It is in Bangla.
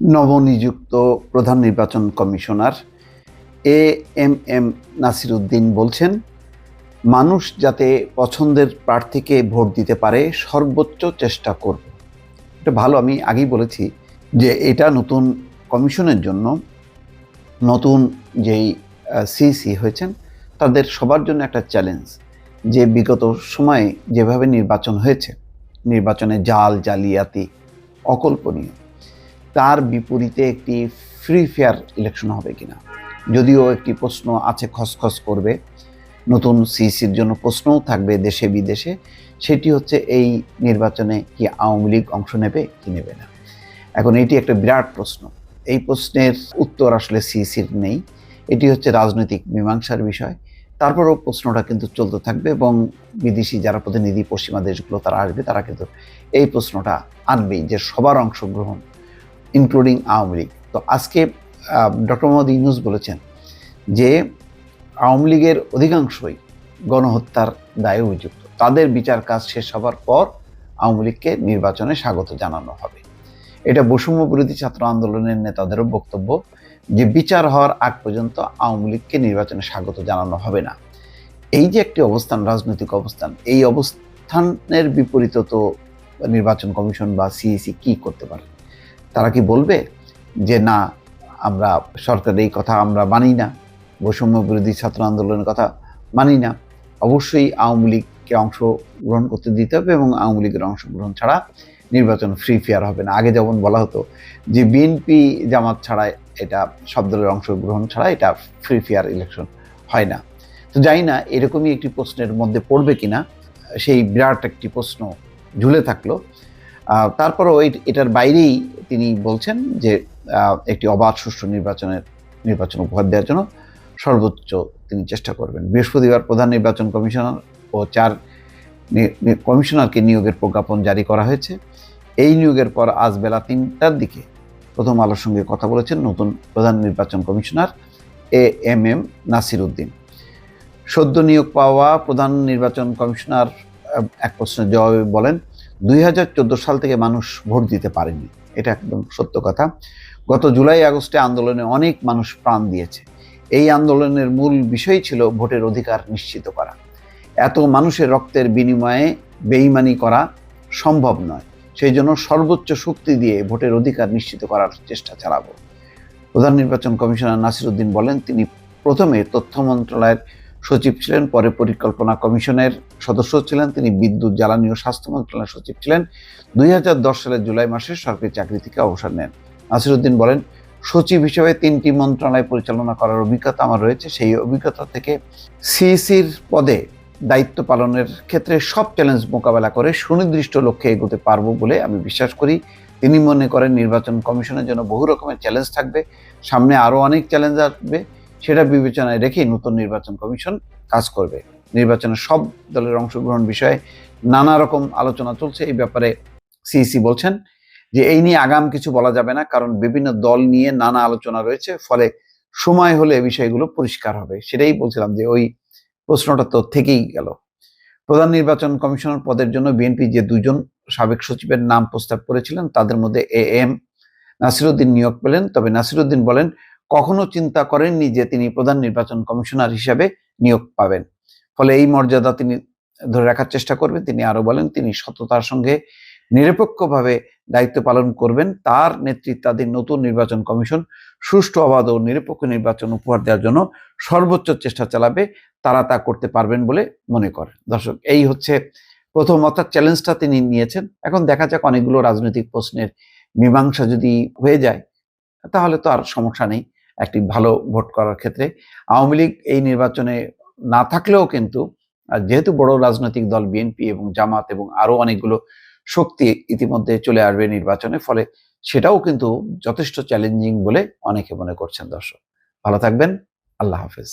নবনিযুক্ত প্রধান নির্বাচন commissioner A M M Nasiruddin বলছেন, মানুষ যাতে পছন্দের প্রার্থীকে ভোট দিতে পারে, সর্বোচ্চ চেষ্টা করব। এটা ভালো, আমি আগেই বলেছি যে এটা নতুন কমিশনের জন্য, নতুন যেই সিসি হয়েছেন, তাদের সবার জন্য একটা চ্যালেঞ্জ যে বিগত সময়ে যেভাবে নির্বাচন হয়েছে, নির্বাচনে জাল, জালিয়াতি, অকল্পনীয় তার বিপরীতে একটি ফ্রি ফেয়ার ইলেকশন হবে কিনা? যদিও একটি প্রশ্ন আছে খসখস করবে। নতুন সিসির জন্য প্রশ্নও থাকবে দেশে বিদেশে। সেটি হচ্ছে এই নির্বাচনে কি আওয়ামী লীগ অংশ নেবে, কি নেবে না? এখন এটি একটা বিরাট প্রশ্ন। এই প্রশ্নের উত্তর আসলে সিসির নেই। এটি হচ্ছে রাজনৈতিক মীমাংসার বিষয়। তারপরেও প্রশ্নটা কিন্তু চলতে থাকবে এবং বিদেশি যারা প্রতিনিধি পশ্চিমা দেশগুলো তারা আসবে, তারা কিন্তু এই প্রশ্নটা আনবেই যে সবার অংশগ্রহণ ইনক্লুডিং আওয়ামী লীগ। তো আজকে ডক্টর মোহাম্মদ ইউনুস বলেছেন যে আওয়ামী লীগের অধিকাংশই গণহত্যার দায়ে অভিযুক্ত। তাদের বিচার কাজ শেষ হবার পর আওয়ামী লীগকে নির্বাচনে স্বাগত জানানো হবে। এটা বৈষম্য বিরোধী ছাত্র আন্দোলনের নেতাদেরও বক্তব্য যে বিচার হওয়ার আগ পর্যন্ত আওয়ামী লীগকে নির্বাচনে স্বাগত জানানো হবে না। এই যে একটি অবস্থান, রাজনৈতিক অবস্থান, এই অবস্থানের বিপরীত তো নির্বাচন কমিশন বা সিইসি কি করতে পারে? তারা কি বলবে যে, না, আমরা সরকারের এই কথা আমরা মানি না, বৈষম্য বিরোধী ছাত্র আন্দোলনের কথা মানি না। অবশ্যই আওয়ামী লীগকে অংশগ্রহণ করতে দিতে হবে এবং আওয়ামী লীগের অংশগ্রহণ ছাড়া নির্বাচন ফ্রি ফেয়ার হবে না। আগে যেমন বলা হতো যে বিএনপি জামাত ছাড়া এটা, সব দলের অংশগ্রহণ ছাড়া এটা ফ্রি ফেয়ার ইলেকশন হয় না। তো জানি না এরকমই একটি প্রশ্নের মধ্যে পড়বে কিনা, সেই বিরাট একটি প্রশ্ন ঝুলে থাকল। তারপরও এটার বাইরেই তিনি বলছেন যে একটি অবাধ সুষ্ঠু নির্বাচনের, নির্বাচন উপহার দেওয়ার জন্য সর্বোচ্চ তিনি চেষ্টা করবেন। বৃহস্পতিবার প্রধান নির্বাচন কমিশনার ও চার কমিশনারকে নিয়োগের প্রজ্ঞাপন জারি করা হয়েছে। এই নিয়োগের পর আজ বেলা তিনটার দিকে প্রথম আলোর সঙ্গে কথা বলেছেন নতুন প্রধান নির্বাচন commissioner A M M Nasir Uddin. সদ্য নিয়োগ পাওয়া প্রধান নির্বাচন কমিশনার এক প্রশ্নের জবাবে বলেন দুই হাজার চোদ্দ সাল থেকে মানুষ ভোট দিতে পারেনি। এটা একদম সত্য কথা। গত জুলাই, আগস্টে আন্দোলনে অনেক মানুষ প্রাণ দিয়েছে। এই আন্দোলনের মূল বিষয় ছিল ভোটের অধিকার নিশ্চিত করা। এত মানুষের রক্তের বিনিময়ে বেইমানি করা সম্ভব নয়। সেই জন্য সর্বোচ্চ শক্তি দিয়ে ভোটের অধিকার নিশ্চিত করার চেষ্টা চালাবো। প্রধান নির্বাচন কমিশনার নাসির উদ্দিন বলেন, তিনি প্রথমে তথ্য মন্ত্রণালয়ের সচিব ছিলেন, পরে পরিকল্পনা কমিশনের সদস্য ছিলেন, তিনি বিদ্যুৎ, জ্বালানি ও স্বাস্থ্য মন্ত্রণালয়ের সচিব ছিলেন। দুই হাজার দশ সালের জুলাই মাসে সরকারি চাকরি থেকে অবসর নেন। নাসিরুদ্দিন বলেন, সচিব হিসেবে তিনটি মন্ত্রণালয় পরিচালনা করার অভিজ্ঞতা আমার রয়েছে। সেই অভিজ্ঞতা থেকে সিইসির পদে দায়িত্ব পালনের ক্ষেত্রে সব চ্যালেঞ্জ মোকাবেলা করে সুনির্দিষ্ট লক্ষ্যে এগোতে পারব বলে আমি বিশ্বাস করি। তিনি মনে করেন, নির্বাচন কমিশনের জন্য বহু রকমের চ্যালেঞ্জ থাকবে। সামনে আরও অনেক চ্যালেঞ্জ আসবে। সেটা বিবেচনায় রেখেই নতুন নির্বাচন কমিশন কাজ করবে। নির্বাচনের সব দলের অংশগ্রহণ বিষয়ে নানা রকম আলোচনা চলছে। এই ব্যাপারে সিইসি বলছেন যে, এই নিয়ে আগাম কিছু বলা যাবে না, কারণ বিভিন্ন দল নিয়ে নানা আলোচনা রয়েছে। ফলে সময় হলে বিষয়গুলো পরিষ্কার হবে। সেটাই বলছিলাম যে, ওই প্রশ্নটা তো থেকেই গেল। প্রধান নির্বাচন কমিশনার পদের জন্য বিএনপি যে দুজন সাবেক সচিবের নাম প্রস্তাব করেছিলেন, তাদের মধ্যে এ এম নাসিরুদ্দিন নিয়োগ পেলেন। তবে নাসিরুদ্দিন বলেন কখনো চিন্তা করেননি যে তিনি প্রধান নির্বাচন কমিশনার হিসাবে নিয়োগ পাবেন। ফলে এই মর্যাদা তিনি ধরে রাখার চেষ্টা করবেন। তিনি আরও বলেন, তিনি সততার সঙ্গে নিরপেক্ষভাবে দায়িত্ব পালন করবেন। তার নেতৃত্বাধীন নতুন নির্বাচন কমিশন সুষ্ঠু, অবাধ ও নিরপেক্ষ নির্বাচন উপহার দেওয়ার জন্য সর্বোচ্চ চেষ্টা চালাবে। তারা তা করতে পারবেন বলে মনে করে দর্শক, এই হচ্ছে প্রথম অর্থাৎ চ্যালেঞ্জটা তিনি নিয়েছেন। এখন দেখা যাক অনেকগুলো রাজনৈতিক প্রশ্নের মীমাংসা যদি হয়ে যায়, তাহলে তো আর সমস্যা নেই। একটি ভালো ভোট করার ক্ষেত্রে। আওয়ামী লীগ এই নির্বাচনে না থাকলেও কিন্তু যেহেতু বড় রাজনৈতিক দল বিএনপি এবং জামাত এবং আরও অনেকগুলো শক্তি ইতিমধ্যে চলে আসবে নির্বাচনে, ফলে সেটাও কিন্তু যথেষ্ট চ্যালেঞ্জিং বলে অনেকে মনে করছেন দর্শক। ভালো থাকবেন, আল্লাহ হাফেজ।